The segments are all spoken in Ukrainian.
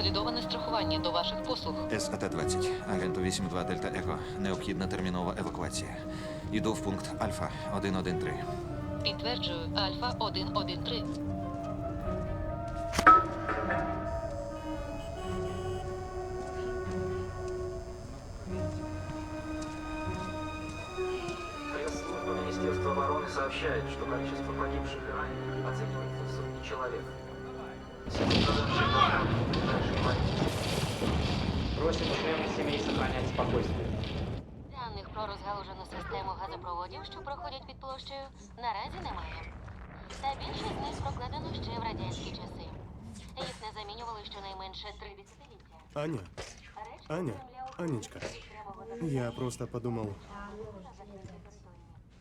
Консолідоване страхування до ваших послуг. САТ-20. Агенту 82 Дельта Еко. Необхідна термінова евакуація. Іду в пункт Альфа 113. Підтверджую, Альфа 113. Пресс-служба Министерства обороны сообщает, что количество погибших и раненых оценивается в сотни человек. Просим членов семей сохранять спокойствие. Даних про розгалужену систему газопроводів, що проходять під площею, наразі немає. Та більшість з них прокладено ще в радянські часи. Їх не замінювали щонайменше три десятиліття. Аня, Решта Аня, земля Анечка, окремого я просто подумал,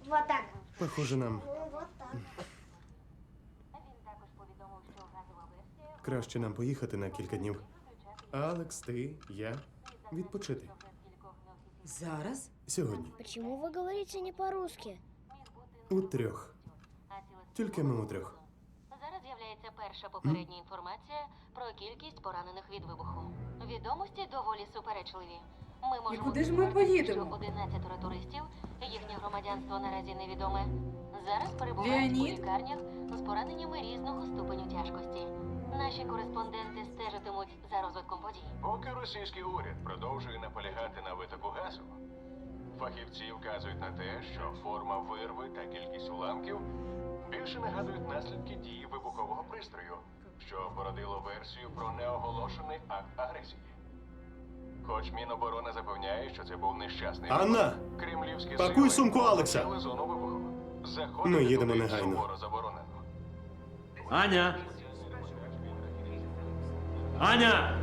Вот так. похоже нам Вот так. Краще нам поїхати на кілька днів. Алекс, ти, я відпочити Зараз? сьогодні. Почему вы говорите не по-русски? У трьох. Тільки ми у трьох. Зараз з'являється перша попередня інформація про кількість поранених від вибуху. Відомості доволі суперечливі. Ми можемо куди ж ми поїдемо? Що 11 туристів, їхнє громадянство наразі невідоме. Зараз перебувають у Леонід? лікарнях з пораненнями різного ступеню тяжкості. Наші кореспонденти стежитимуть за розвитком подій. Поки російський уряд продовжує наполягати на витоку газу, фахівці вказують на те, що форма вирви та кількість уламків більше нагадують наслідки дії вибухового пристрою, що породило версію про неоголошений акт агресії. Хоч Міноборони запевняє, що це був нещасний Анна! кремлівські Пакуй сили сумку Алекса! зону вибуху. Заходити Ми їдемо туди негайно. суворо заборонено. Аня! Аня!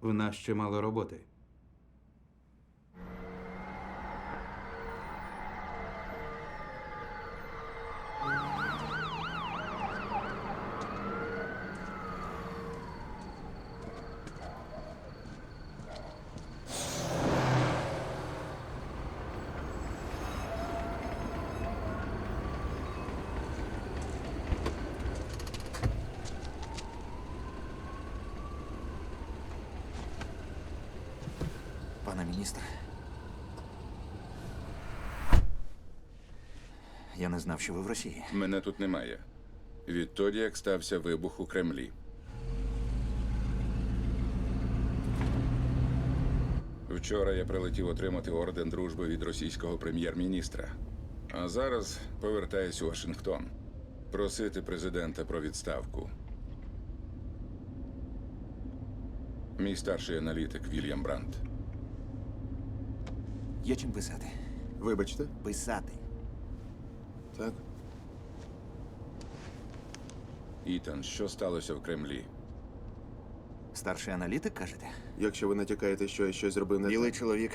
В нас ще мало роботи. Пане міністр. Я не знав, що ви в Росії. Мене тут немає. Відтоді, як стався вибух у Кремлі. Вчора я прилетів отримати орден дружби від російського прем'єр-міністра. А зараз повертаюсь у Вашингтон просити президента про відставку. Мій старший аналітик Вільям Брандт. Є чим писати. Вибачте? Писати. Так. Ітан, що сталося в Кремлі? Старший аналітик, кажете? Якщо ви натякаєте, що я щось зробив не Білий так. чоловік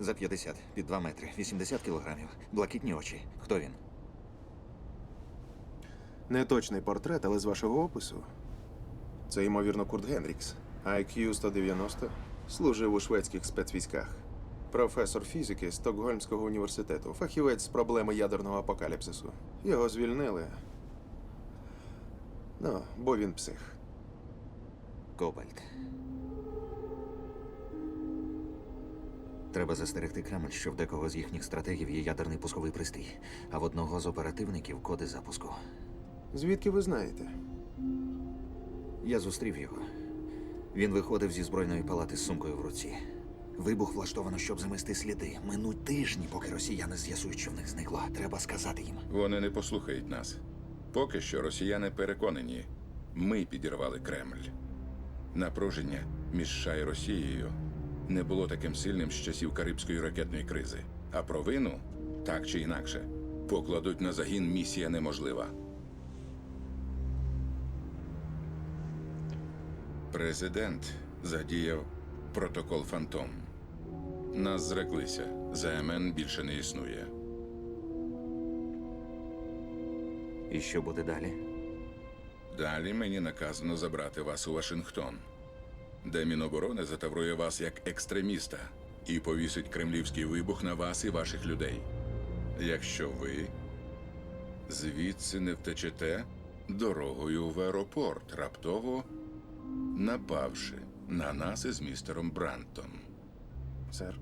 за 50, під 2 метри, 80 кілограмів, блакитні очі. Хто він? Не точний портрет, але з вашого опису. Це, ймовірно, Курт Генрікс. IQ 190, служив у шведських спецвійськах. Професор фізики Стокгольмського університету, фахівець з проблеми ядерного апокаліпсису. Його звільнили. Ну, бо він псих. Кобальт. Треба застерегти Кремль, що в декого з їхніх стратегів є ядерний пусковий пристрій, а в одного з оперативників коди запуску. Звідки ви знаєте? Я зустрів його. Він виходив зі збройної палати з сумкою в руці. Вибух влаштовано, щоб замести сліди. Минуть тижні, поки росіяни з'ясують, що в них зникло. Треба сказати їм. Вони не послухають нас. Поки що росіяни переконані, ми підірвали Кремль. Напруження між США і Росією не було таким сильним з часів Карибської ракетної кризи. А провину, так чи інакше, покладуть на загін місія неможлива. Президент задіяв протокол Фантом. Нас зреклися. ЗМН більше не існує. І що буде далі? Далі мені наказано забрати вас у Вашингтон, де Міноборони затаврує вас як екстреміста і повісить кремлівський вибух на вас і ваших людей. Якщо ви звідси не втечете дорогою в аеропорт, раптово напавши на нас із містером Брантом. Сер.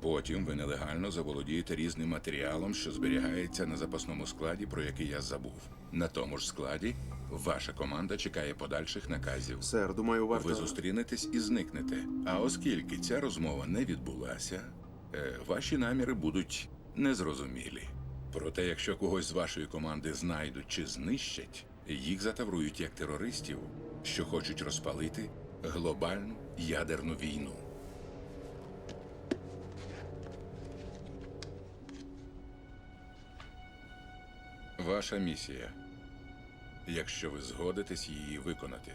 Потім ви нелегально заволодієте різним матеріалом, що зберігається на запасному складі, про який я забув. На тому ж складі ваша команда чекає подальших наказів. Сер, думаю, варто. Ви зустрінетесь і зникнете. А оскільки ця розмова не відбулася, е, ваші наміри будуть незрозумілі. Проте, якщо когось з вашої команди знайдуть чи знищать, їх затаврують як терористів, що хочуть розпалити глобальну ядерну війну. Ваша місія. Якщо ви згодитесь її виконати,